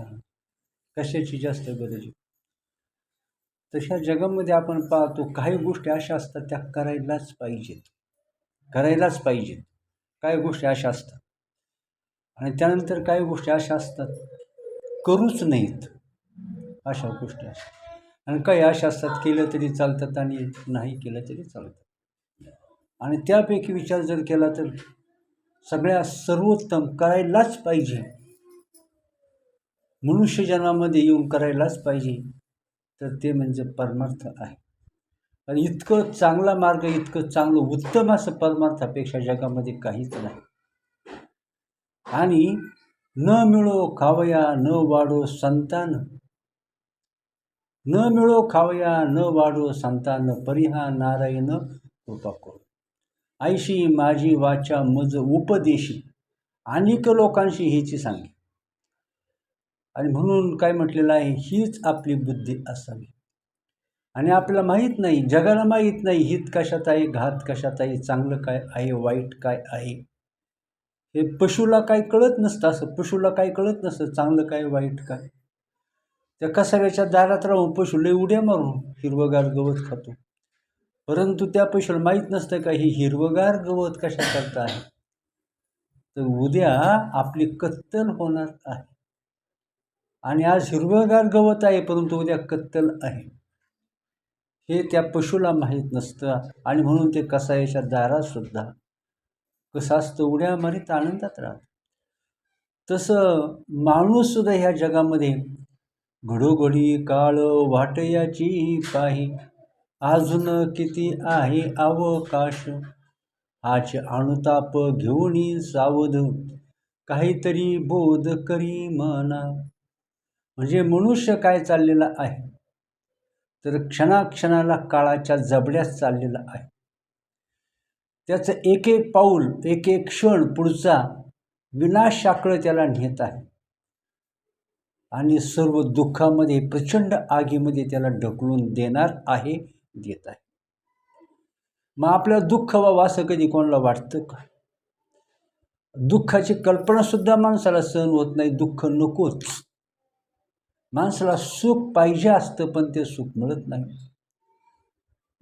माणसाला कशाची जास्त गरज तशा जगामध्ये आपण पाहतो काही गोष्टी अशा असतात त्या करायलाच पाहिजेत. करायलाच पाहिजेत. काही गोष्टी अशा असतात. आणि त्यानंतर काही गोष्टी अशा असतात करूच नाहीत. अशा गोष्टी असतात आणि काही अशा असतात केलं तरी चालतात आणि नाही केलं तरी चालतात. आणि त्यापैकी विचार जर केला तर सगळ्या सर्वोत्तम करायलाच पाहिजे. मनुष्यजनामध्ये येऊन करायलाच पाहिजे. तर ते म्हणजे परमार्थ आहे. आणि इतकं चांगला मार्ग इतकं चांगलं उत्तम असं परमार्थापेक्षा जगामध्ये काहीच नाही. आणि न मिळो खावया न वाढो संतान. न मिळो खावया न वाढो संतान. परिहा नारायण कृपा करू. आईशी माझी वाचा मज उपदेशी. अनेक लोकांशी ह्याची सांगे आणि म्हणून काय म्हटलेलं आहे हीच आपली बुद्धी असावी. आणि आपल्याला माहीत नाही जगाला माहीत नाही हित कशात आहे घात कशात आहे चांगलं काय आहे वाईट काय आहे. हे पशुला काय कळत नसतं असं पशुला काय कळत नसतं चांगलं काय वाईट काय. त्या कसाऱ्याच्या दारात राहून पशुला उड्या मारून हिरवगार गवत खातो. परंतु त्या पशुला माहीत नसतं का ही हिरवगार गवत कशा करता आहे? तर उद्या आपली कत्तल होणार आहे. आणि आज हिरवंगार गवत आहे परंतु उद्या कत्तल आहे. हे त्या पशुला माहीत नसतं आणि म्हणून ते कसायाच्या दारातसुद्धा कसं असतं उड्या मारीत आनंदात राहत तसं माणूससुद्धा ह्या जगामध्ये घडोघडी काळ वाटयाची पाही अजून किती आहे अवकाश? आज अनुताप घेऊन सावध काहीतरी बोध करी मना. म्हणजे मनुष्य काय चाललेला आहे? तर क्षणाक्षणाला काळाच्या जबड्यात चाललेला आहे. त्याचं एक एक पाऊल एक एक क्षण पुढचा विनाशाकडं त्याला नेत आहे. आणि सर्व दुःखामध्ये प्रचंड आगीमध्ये त्याला ढकलून देणार आहे देत आहे. मग आपल्याला दुःख व्हावं असं कधी कोणाला वाटतं का? दुःखाची कल्पनासुद्धा माणसाला सहन होत नाही दुःख नकोच. माणसाला सुख पाहिजे असतं पण ते सुख मिळत नाही.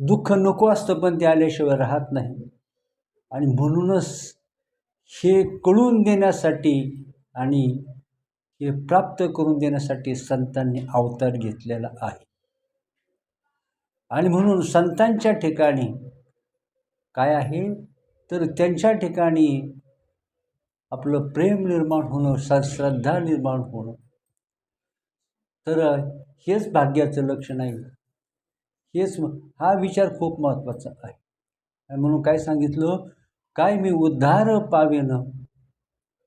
दुःख नको असतं पण ते आल्याशिवाय राहत नाही. आणि म्हणूनच हे कळून देण्यासाठी आणि हे प्राप्त करून देण्यासाठी संतांनी अवतार घेतलेला आहे. आणि म्हणून संतांच्या ठिकाणी काय आहे? तर त्यांच्या ठिकाणी आपलं प्रेम निर्माण होणं श्रद्धा निर्माण होणं तर हेच भाग्याचं लक्षण आहे. हेच हा विचार खूप महत्त्वाचा आहे. म्हणून काय सांगितलं? काय मी उद्धार पावेन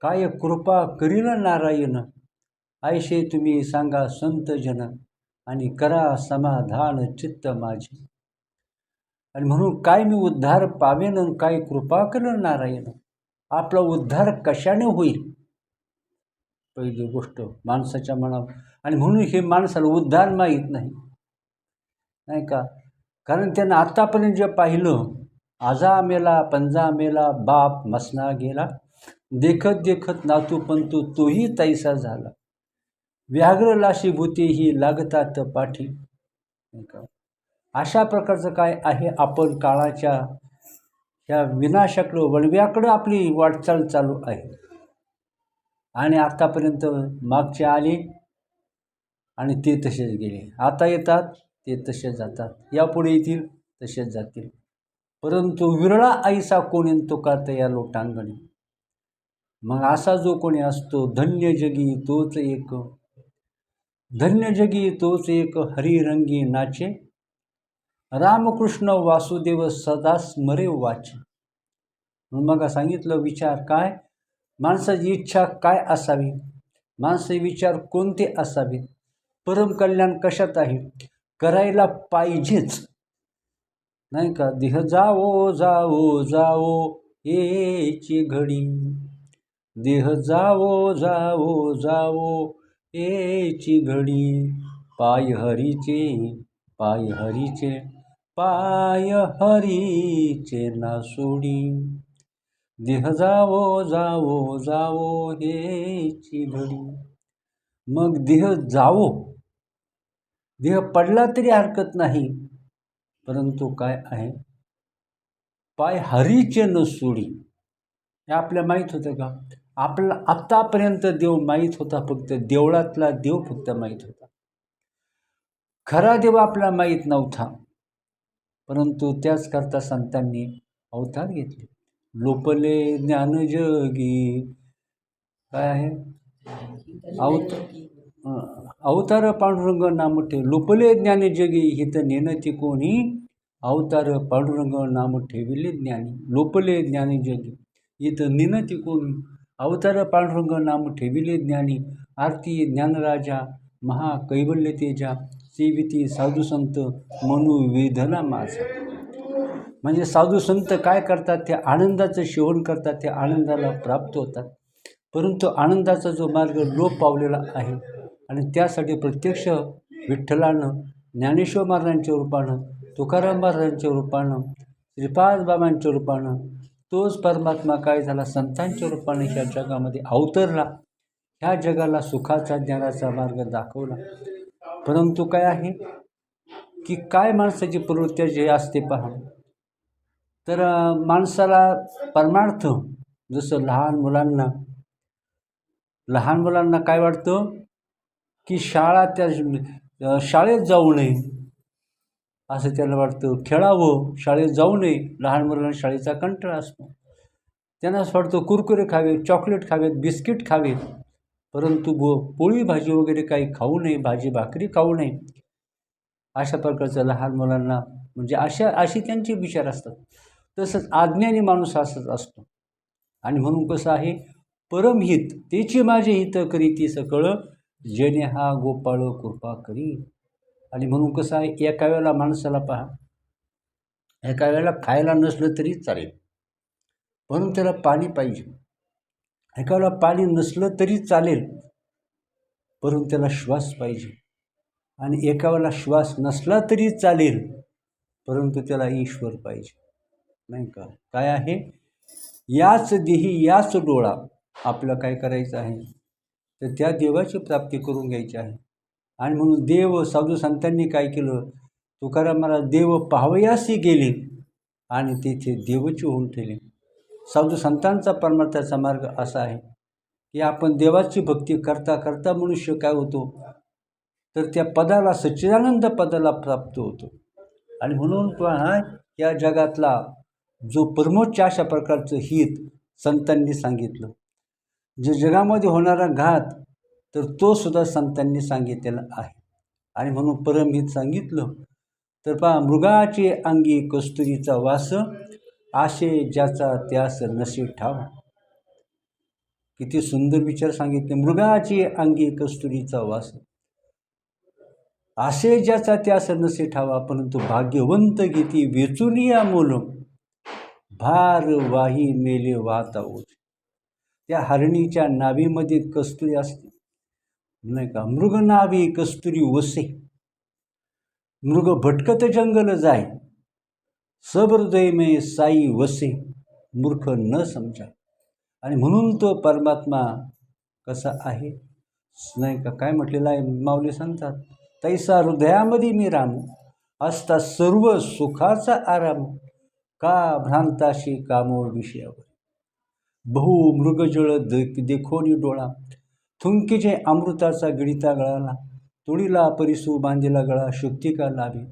काय कृपा करीन नारायण आयशे तुम्ही सांगा संत जन आणि करा समाधान चित्त माझे. आणि म्हणून काय मी उद्धार पावेन काय कृपा करेन नारायण आपला उद्धार कशाने होईल? पहिली गोष्ट माणसाच्या मनावर आणि म्हणून हे माणसाला उद्धार माहीत नाही. नाही का? कारण त्यानं आत्तापर्यंत जे पाहिलं आजा मेला पंजा मेला बाप मसना गेला. देखत देखत नातू पंतू तोही तैसा झाला. व्याघ्र लाशी भूती ही लागतात पाठी. नाही का? अशा प्रकारचं काय आहे आपण काळाच्या ह्या विनाशाकडं वळव्याकडं आपली वाटचाल चालू आहे. आणि आत्तापर्यंत मागचे आले आणि ते तसेच गेले. आता येतात ते तसेच जातात. यापुढे येतील तसेच जातील. परंतु विरळा आईसा कोणी तो का या लोटांगणी. मग असा जो कोणी असतो धन्य जगी तोच एक. धन्य जगी तोच एक हरिरंगी नाचे. रामकृष्ण वासुदेव सदा स्मरे वाचे. मग सांगितलं विचार काय? माणसाची इच्छा काय असावी? माणसाचे विचार कोणते असावेत? परमकल्याण कशात आहे करायला पाहिजेच. नाही का? देह जावो जावो जावो येची घडी. देह जावो जावो जावो येची घडी. पाय हरीचे पाय हरीचे पाय हरीचे नासोडी देह जावो जावो जावो हेची घडी. मग देह जावो. देह पडला तरी हरकत नाही परंतु काय आहे? पाय हरीचे न सोडी. हे आपल्या माहीत होतं का? आपला आत्तापर्यंत देव माहीत होता फक्त देवळातला देव फक्त माहीत होता. खरा देव आपला माहीत नव्हता परंतु त्याचकरता संतांनी अवतार घेतले. लोपले ज्ञानजगी काय आहे? अवत अवतार पांडुरंग नाम लोपले ज्ञाने ज्ञानजगी हित नेनती कोणी? अवतार पांडुरंग नाम ठेविले ज्ञानी लोपले ज्ञानजगी इथं नेनती कोणी? अवतार पांडुरंग नाम ठेविले ज्ञानी आरती ज्ञानराजा महाकैवल्य तेजा सेविती साधू संत मनु वेधना माझा. म्हणजे साधू संत काय करतात? ते आनंदाचं सेवन करतात ते आनंदाला प्राप्त होतात. परंतु आनंदाचा जो मार्ग लोप पावलेला आहे आणि त्यासाठी प्रत्यक्ष विठ्ठलानं ज्ञानेश्वर महाराजांच्या रूपानं तुकाराम महाराजांच्या रूपानं श्रीपाद बाबांच्या रूपानं तोच परमात्मा काय झाला? संतांच्या रूपाने ह्या जगामध्ये अवतरला. ह्या जगाला सुखाचा ज्ञानाचा मार्ग दाखवला. परंतु काय आहे? की काय माणसाची प्रवृत्ती जे असते पहा. तर माणसाला परमार्थ जसं लहान मुलांना लहान मुलांना काय वाटतं? की शाळा त्या शाळेत जाऊ नये. असं त्याला वाटतं. खेळावं शाळेत जाऊ नये. लहान मुलांना शाळेचा कंटाळा असतो. त्यांना असं वाटतं कुरकुरे खावे चॉकलेट खावेत बिस्किट खावेत. परंतु बो पोळी भाजी वगैरे काही खाऊ नये भाजी भाकरी खाऊ नये. अशा प्रकारचं लहान मुलांना म्हणजे अशा अशी त्यांचे विचार असतात. तसंच आज्ञानी माणूस असंच असतो. आणि म्हणून कसं आहे परमहित तेची माझे हित करी ती सकळ. जेणे हा गोपाळ कृपा करी. आणि म्हणून कसं आहे एका वेळेला माणसाला पहा. एका वेळेला खायला नसलं तरी चालेल. म्हणून त्याला पाणी पाहिजे. एका वेळेला पाणी नसलं तरी चालेल. परंतु त्याला श्वास पाहिजे. आणि एका वेळेला श्वास नसला तरी चालेल. परंतु त्याला ईश्वर पाहिजे. नाही का? काय आहे? याच देही याच डोळा आपलं काय करायचं आहे? तर त्या देवाची प्राप्ती करून घ्यायची आहे. आणि म्हणून देव साधू संतांनी काय केलं? तुकाराम महाराज देव पाहावयासी गेले आणि तेथे देवची होऊन ठेवले. साधू संतांचा परमार्थाचा मार्ग असा आहे की आपण देवाची भक्ती करता करता मनुष्य काय होतो? तर त्या पदाला सच्चिदानंद पदाला प्राप्त होतो. आणि म्हणून पहा या जगातला जो परमोच्च अशा प्रकारचं हित संतांनी सांगितलं. जे जगामध्ये होणारा घात तर तो सुद्धा संतांनी सांगितलेला आहे. आणि म्हणून परमहित सांगितलं. तर पहा मृगाचे अंगी कस्तुरीचा वास आशे ज्याचा त्यास नशी ठाव. किती सुंदर विचार सांगितले. मृगाची अंगी कस्तुरीचा वास. आशे ज्याचा त्यास नसे ठावा परंतु भाग्यवंत गीती या मोल भार वाही मेले वाहता ओझे. त्या हरणीच्या नाभीमध्ये कस्तुरी असते. नाही का? मृगनावी कस्तुरी वसे. मृग भटकत जंगल जाय. सबहृदय में साई वसे. मूर्ख न समजा. आणि म्हणून तो परमात्मा कसा आहे? नाही का? काय म्हटलेलं आहे? माऊली सांगतात तैसा हृदयामध्ये मी राम. असता सर्व सुखाचा आराम. का भ्रांताशी कामो विषयावर? बहु मृगजळ द देखोनी डोळा. थुंकीचे अमृताचा गिळिता गळाला. तोडीला परिसू बांधीला गळा शुक्तिका लावी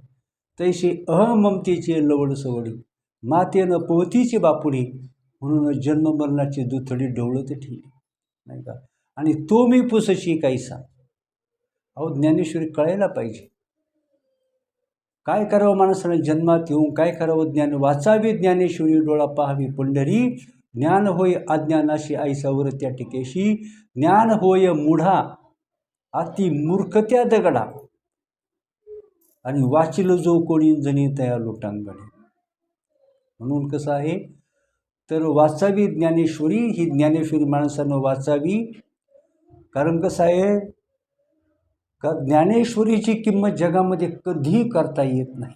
तैशी अहममतीचे लवड सवडी. मातेनं पोहतीची बापुडी म्हणून जन्ममरणाची दुथडी डोळत ठेवली. नाही का? आणि तो मी पुसशी काहीसा अहो ज्ञानेश्वरी कळायला पाहिजे. काय करावं माणसानं जन्मात येऊन काय करावं ज्ञान? वाचावी ज्ञानेश्वरी डोळा पाहावी. पंढरी ज्ञान होय अज्ञानाशी आईसावर त्या टिकेशी ज्ञान होय मुढा अति मूर्खत्या दगडा. आणि वाचिल जो कोणी जणी तया लोटांगणे. म्हणून कसं आहे? तर वाचावी ज्ञानेश्वरी ही ज्ञानेश्वरी माणसानं वाचावी. कारण कसं आहे? का ज्ञानेश्वरीची किंमत जगामध्ये कधीही करता येत नाही.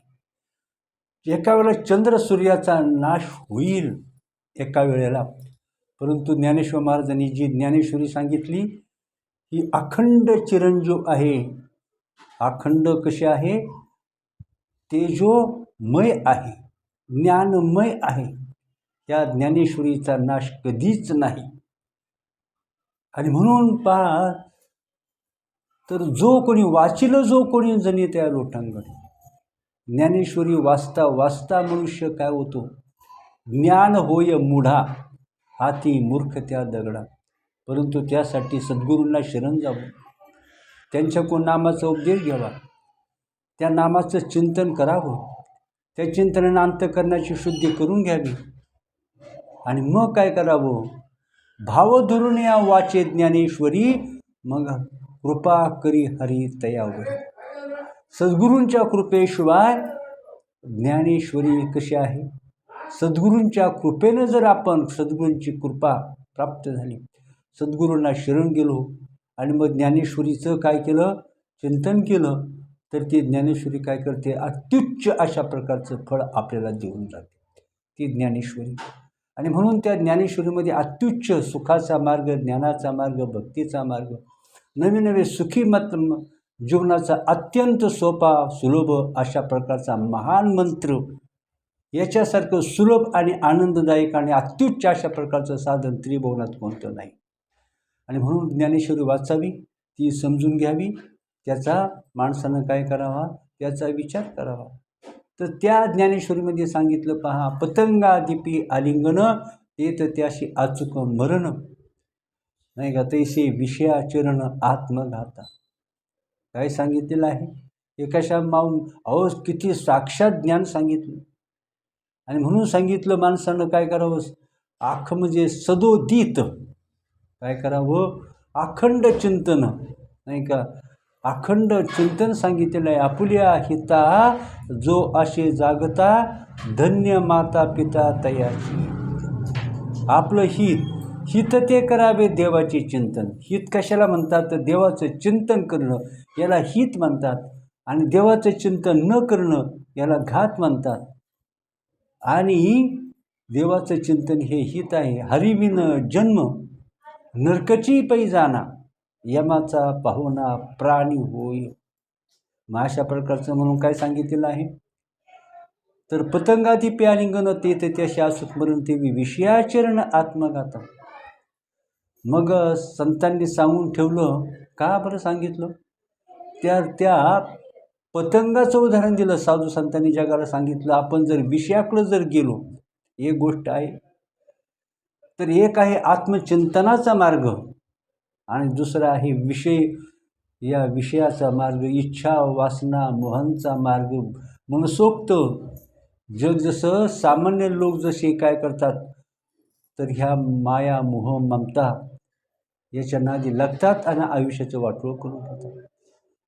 एका वेळेला चंद्र सूर्याचा नाश होईल. एका वेळेला. परंतु ज्ञानेश्वर महाराजांनी जी ज्ञानेश्वरी सांगितली ही अखंड चिरंजीव आहे. अखंड कशी आहे? तेजोमय आहे ज्ञानमय आहे. त्या ज्ञानेश्वरीचा नाश कधीच नाही. आणि म्हणून पहा तर जो कोणी वाचिलं जो कोणी जणी त्या लोटांगण. ज्ञानेश्वरी वाचता वाचता मनुष्य काय होतो? ज्ञान होय मुढा हाती मूर्ख त्या दगडा. परंतु त्यासाठी सद्गुरूंना शरण जावं. त्यांच्याकडून नामाचा उपदेश घ्यावा. त्या नामाचं चिंतन करावं. त्या चिंतनानं अंतकरणाची शुद्धी करून घ्यावी. आणि मग काय करावं? भाव धरून या वाचे ज्ञानेश्वरी मग कृपा करी हरी तयावर. सद्गुरूंच्या कृपेशिवाय ज्ञानेश्वरी कशी आहे? सद्गुरूंच्या कृपेनं जर आपण सद्गुरूंची कृपा प्राप्त झाली सद्गुरूंना शरण गेलो आणि मग ज्ञानेश्वरीचं काय केलं चिंतन केलं तर ती ज्ञानेश्वरी काय करते? अत्युच्च अशा प्रकारचं फळ आपल्याला देऊन जाते. ती ज्ञानेश्वरी. आणि म्हणून त्या ज्ञानेश्वरीमध्ये अत्युच्च सुखाचा मार्ग ज्ञानाचा मार्ग भक्तीचा मार्ग नवे नवे सुखी मत जीवनाचा अत्यंत सोपा सुलभ अशा प्रकारचा महान मंत्र याच्यासारखं सुलभ आणि आनंददायक आणि अत्युच्च अशा प्रकारचं साधन त्रिभुवनात कोणतं नाही. आणि म्हणून ज्ञानेश्वरी वाचावी ती समजून घ्यावी त्याचा माणसानं काय करावा त्याचा विचार करावा. तर त्या ज्ञानेश्वरीमध्ये सांगितलं पहा पतंगादिपी आलिंगन येत त्याशी अचूक मरण. नाही का तैसे विषयाचरण आत्मघाता. काय सांगितलेलं आहे? एकाशा माऊन अहो किती साक्षात ज्ञान सांगितलं. आणि म्हणून सांगितलं माणसानं काय करावं? आख म्हणजे सदोदित. काय करावं? अखंड चिंतन. नाही का? अखंड चिंतन सांगितलेलं आहे. आपुल्या हिता जो असे जागता धन्य माता पिता तयाची. आपलं हित. हित ते करावे देवाचे चिंतन. हित कशाला म्हणतात? तर देवाचं चिंतन करणं. याला हित म्हणतात. आणि देवाचं चिंतन न करणं याला घात म्हणतात. आणि देवाचं चिंतन हे हित आहे. हरिविन जन्म नरकची पैजाना यमाचा पाहुणा प्राणी होय. मग अशा प्रकारचं म्हणून काय सांगितलेलं आहे? तर पतंगाती प्यालिंगन ते त्याशी सुखमरण ते विषयाचरण आत्मगाता मग संतांनी सांगून ठेवलं का बरं सांगितलं? त्या त्या पतंगाचं उदाहरण दिलं साधू संतांनी जगाला सांगितलं आपण जर विषयाकडं जर गेलो एक गोष्ट आहे तर एक आहे आत्मचिंतनाचा मार्ग आणि दुसरा आहे विषय या विषयाचा मार्ग इच्छा वासना मोहनचा मार्ग मनसोक्त. जग जसं सामान्य लोक जसे काय करतात तर ह्या माया मोह ममता याच्या नादी लागतात आणि आयुष्याचं वाटोळ करून घेतात.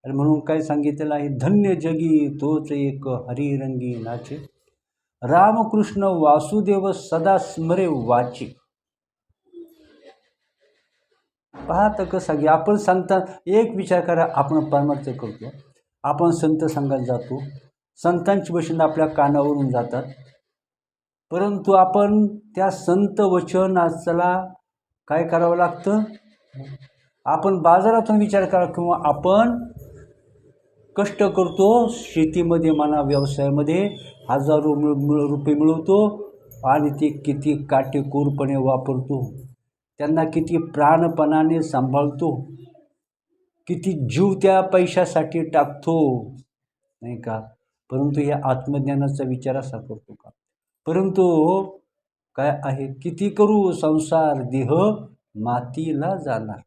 आणि म्हणून काय सांगितलेलं आहे धन्य जगी तोच एक हरिरंगी नाचे. रामकृष्ण वासुदेव सदा स्मरे वाचे. पाहत कसं की आपण सांगता एक विचार करा आपण परमार्थ करतो. आपण संत संघात जातो. संतांची वचन आपल्या कानावरून जातात. परंतु आपण त्या संत वचनाला काय करावं लागतं? आपण बाजारातून विचार करा किंवा आपण कष्ट करतो शेतीमध्ये म्हणा व्यवसायामध्ये हजारो मिळ रुपये मिळवतो आणि ते किती काटेकोरपणे वापरतो. त्यांना किती प्राणपणाने सांभाळतो. किती जीव त्या पैशासाठी टाकतो. नाही का? परंतु या आत्मज्ञानाचा विचार असा करतो का? परंतु काय आहे? किती करू संसार देह? मातीला जाणार.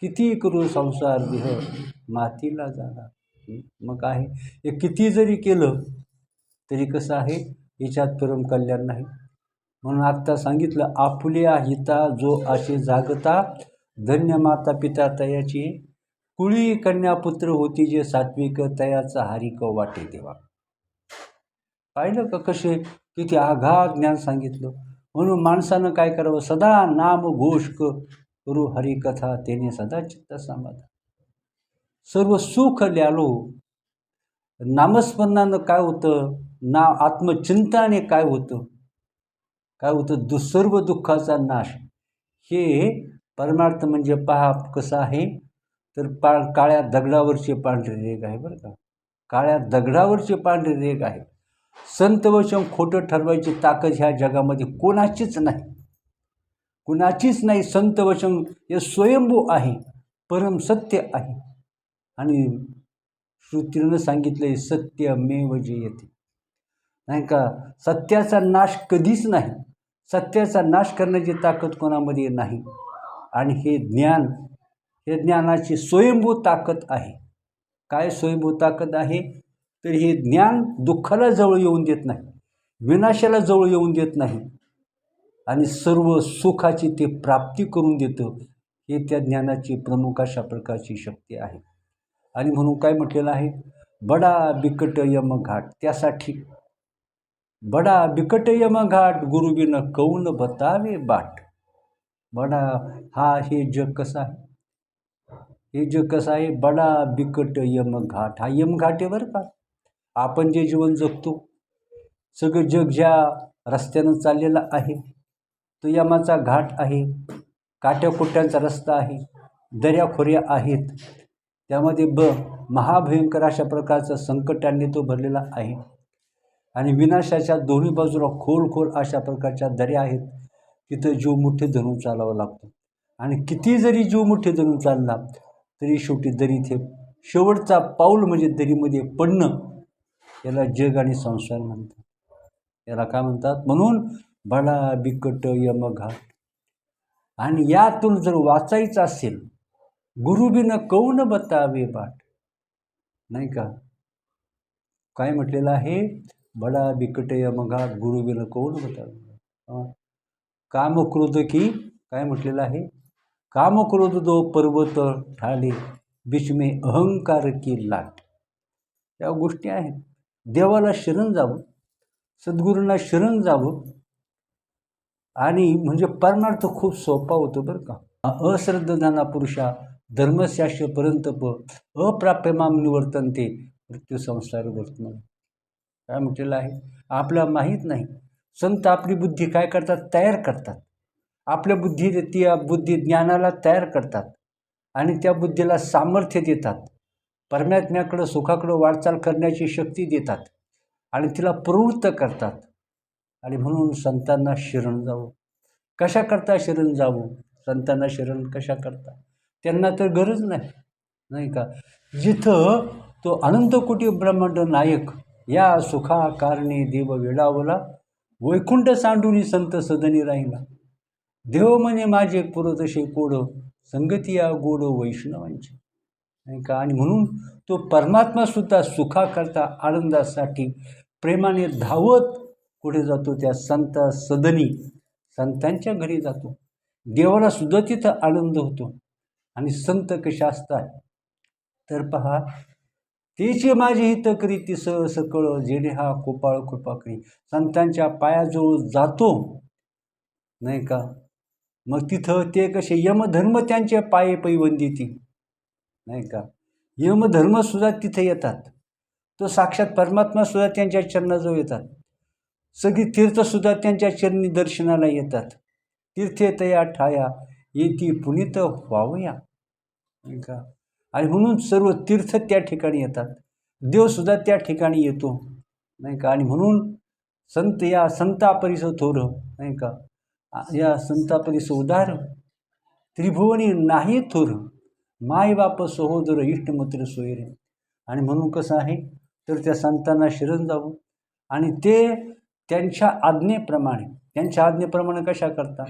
किती करू संसार देह? मातीला जाणार. मग आहे. हे किती जरी केलं तरी कसं आहे? याच्यात परम कल्याण नाही. म्हणून आत्ता सांगितलं आपुल्या हिता जो असे जागता धन्य माता पिता तयाची कुळी कन्यापुत्र होती जे सात्विक तयाचा हारिक वाटे देवा. पाहिलं का कसे? किती आघात ज्ञान सांगितलं. म्हणून माणसानं काय करावं? सदा नाम घोष करू. हरिकथा त्याने सदा चित्त समाधान. सर्व सुख ल्यालो नामस्मरणानं काय होतं? ना आत्मचिंताने काय होतं? काय होतं? दु सर्व दुःखाचा नाश. हे परमार्थ म्हणजे पहा कसं आहे? तर पा काळ्या दगडावरचे पांढरे रेग आहे बरं का? काळ्या दगडावरचे पांढरे रेग आहे. संत वचन खोटं ठरवायची ताकद ह्या जगामध्ये कोणाचीच नाही. कुणाचीच नाही. संत वचन हे स्वयंभू आहे. परम सत्य आहे. आणि श्रुतीनं सांगितलं सत्यमेव जयते येते नाही का? सत्याचा नाश कधीच नाही. सत्याचा नाश करण्याची ताकद कोणामध्ये नाही. आणि हे ज्ञान हे ज्ञानाची स्वयंभू ताकद आहे. काय स्वयंभू ताकद आहे? तर हे ज्ञान दुःखाला जवळ येऊन देत नाही विनाशाला जवळ येऊन देत नाही. आणि सर्व सुखाची ते प्राप्ती करून देतं हे त्या ज्ञानाची प्रमुख अशा प्रकारची शक्ती आहे. आणि म्हणून काय म्हटलेलं आहे? बडा बिकट यम घाट त्यासाठी. बडा बिकट यम घाट गुरुबीन कौन बतावे बाट. बडा हा हे जग कसं आहे? हे जग कसं आहे? बडा बिकट यम घाट. हा यम घाट आहे बरं का? आपण जे जीवन जगतो सगळं जग ज्या रस्त्यानं चाललेलं आहे तो यमाचा घाट आहे. काट्याकुट्यांचा रस्ता आहे. दर्याखोऱ्या आहेत. त्यामध्ये ब महाभयंकर अशा प्रकारचं संकटांनी तो भरलेला आहे. आणि विनाशाच्या दोन्ही बाजूला खोल खोल अशा प्रकारच्या दऱ्या आहेत तिथं जीव मुठे धरून चालावं लागतं. आणि किती जरी जीव मुठे धरून चालला तरी शेवटी दरी थे शेवटचा पाऊल म्हणजे दरीमध्ये पडणं याला जग आणि संसार म्हणतात. याला काय म्हणतात? म्हणून बडा बिकट यमघाट आणि यातून जर वाचायचं असेल गुरुबीनं कौन बतावे बाट? नाही का? काय म्हटलेलं आहे? बडा बिकटय मगा गुरु गुरुबीनं कौन बतावे कामक्रोध की? काय म्हटलेलं आहे? काम क्रोध दो पर्वत ठाले बिचमे अहंकार की लाट. या गोष्टी आहेत. देवाला शरण जावं सद्गुरूंना शरण जावं आणि म्हणजे परमार्थ खूप सोपा होतो बरं का. अश्रद्धाना पुरुषा धर्मशास्त्र पर्यंत प अप्राप्यमाम निवर्तनते मृत्यू संसार वर्तमान. काय म्हटलेलं आहे? आपल्याला माहीत नाही. संत आपली बुद्धी काय करतात? तयार करतात. आपल्या बुद्धी ती बुद्धी ज्ञानाला तयार करतात आणि त्या बुद्धीला सामर्थ्य देतात. परमात्म्याकडं सुखाकडं वाटचाल करण्याची शक्ती देतात आणि तिला प्रवृत्त करतात. आणि म्हणून संतांना शरण जावं. कशा करता शरण जावं? संतांना शरण कशा करता त्यांना तर गरज नाही. नाही का? जिथं तो अनंतकोटी ब्रह्मांड नायक या सुखा कारणे देव वेळावला वैकुंठ सांडूनी संत सदनी राहिला. देव म्हणे माझे पुरतशे कोड संगती या गोड वैष्णवांची. नाही का? आणि म्हणून तो परमात्मासुद्धा सुखाकरता आनंदासाठी प्रेमाने धावत पुढे जातो त्या संत सदनी. संतांच्या घरी जातो. देवाला सुद्धा तिथं आनंद होतो. आणि संत कशा असतात? तर पहा तेचे माझे हित करी ती स सकळ जेणे हा कोपाळ कृपा करी. संतांच्या पायाजवळ जातो नाही का? मग तिथं ते कसे यमधर्म त्यांचे पाये पैवंदिती नाही का? यमधर्मसुद्धा तिथे येतात. तो साक्षात परमात्मासुद्धा त्यांच्या चरणाजवळ येतात. सगळी तीर्थसुद्धा त्यांच्या चरणी दर्शनाला येतात. तीर्थे तया ठाया. येती पुनित व्हावया. नाही का आणि म्हणून सर्व तीर्थ त्या ठिकाणी येतात. देवसुद्धा त्या ठिकाणी येतो. नाही का आणि म्हणून संत या संतापरीचं थोर नाही का या संतापरीचं उदार त्रिभुवनी नाही थोर. मायबाप सहोदर इष्टमत्र सोयरे. आणि म्हणून कसं आहे? तर त्या संतांना शिरण जावं. आणि ते त्यांच्या आज्ञेप्रमाणे त्यांच्या आज्ञेप्रमाणे कशा करता?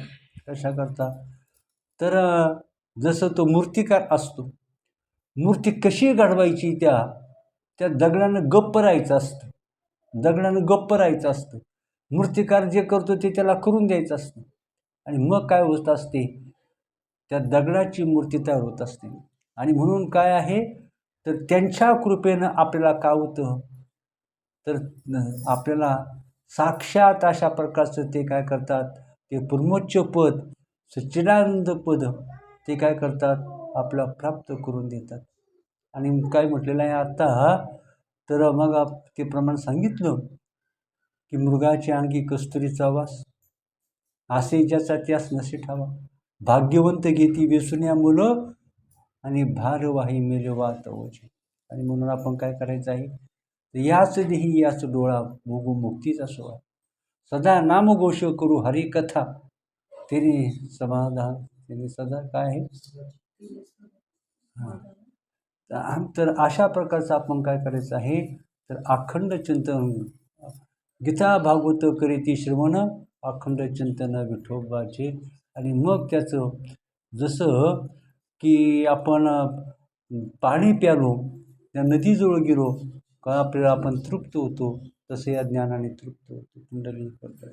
कशा करता? तर जसं तो मूर्तिकार असतो मूर्ती कशी घडवायची त्या त्या दगडानं गप्प राहायचं असतं. दगडानं गप्प राहायचं असतं. मूर्तिकार जे करतो ते त्याला करून द्यायचं असतं. आणि मग काय होत असते? त्या दगडाची मूर्ती तयार होत असते. आणि म्हणून काय आहे? तर त्यांच्या कृपेनं आपल्याला काय होतं? तर आपल्याला साक्षात अशा प्रकारचं ते काय करतात? ते पुर्मोच्च पद सच्चिदानंद पद ते काय करतात? आपला प्राप्त करून देतात. आणि काय म्हटलेलं आहे आत्ता तर मग ते प्रमाण सांगितलं की मृगाच्या अंगी कस्तुरीचा वास असे ज्याचा त्यास नसे ठावा भाग्यवंत घेती वेसुन्या मुलं आणि भारवाही मेले वात ओझे. आणि म्हणून आपण काय करायचं आहे? तर याच देही याच डोळा भोगू मुक्तीचा सोहळा. सदा नामघोष करू हरिकथा तिरी समाधान तिरी सदा काय आहे? हां. तर तर अशा प्रकारचं आपण काय करायचं आहे? तर अखंड चिंतन. गीता भागवत करीती श्रवण अखंड चिंतन विठोबाचे. आणि मग त्याचं जसं की आपण पाणी प्यालो त्या नदीजवळ गेलो का आपल्याला आपण तृप्त होतो तसं या ज्ञानाने तृप्त होतो. कुंडली करता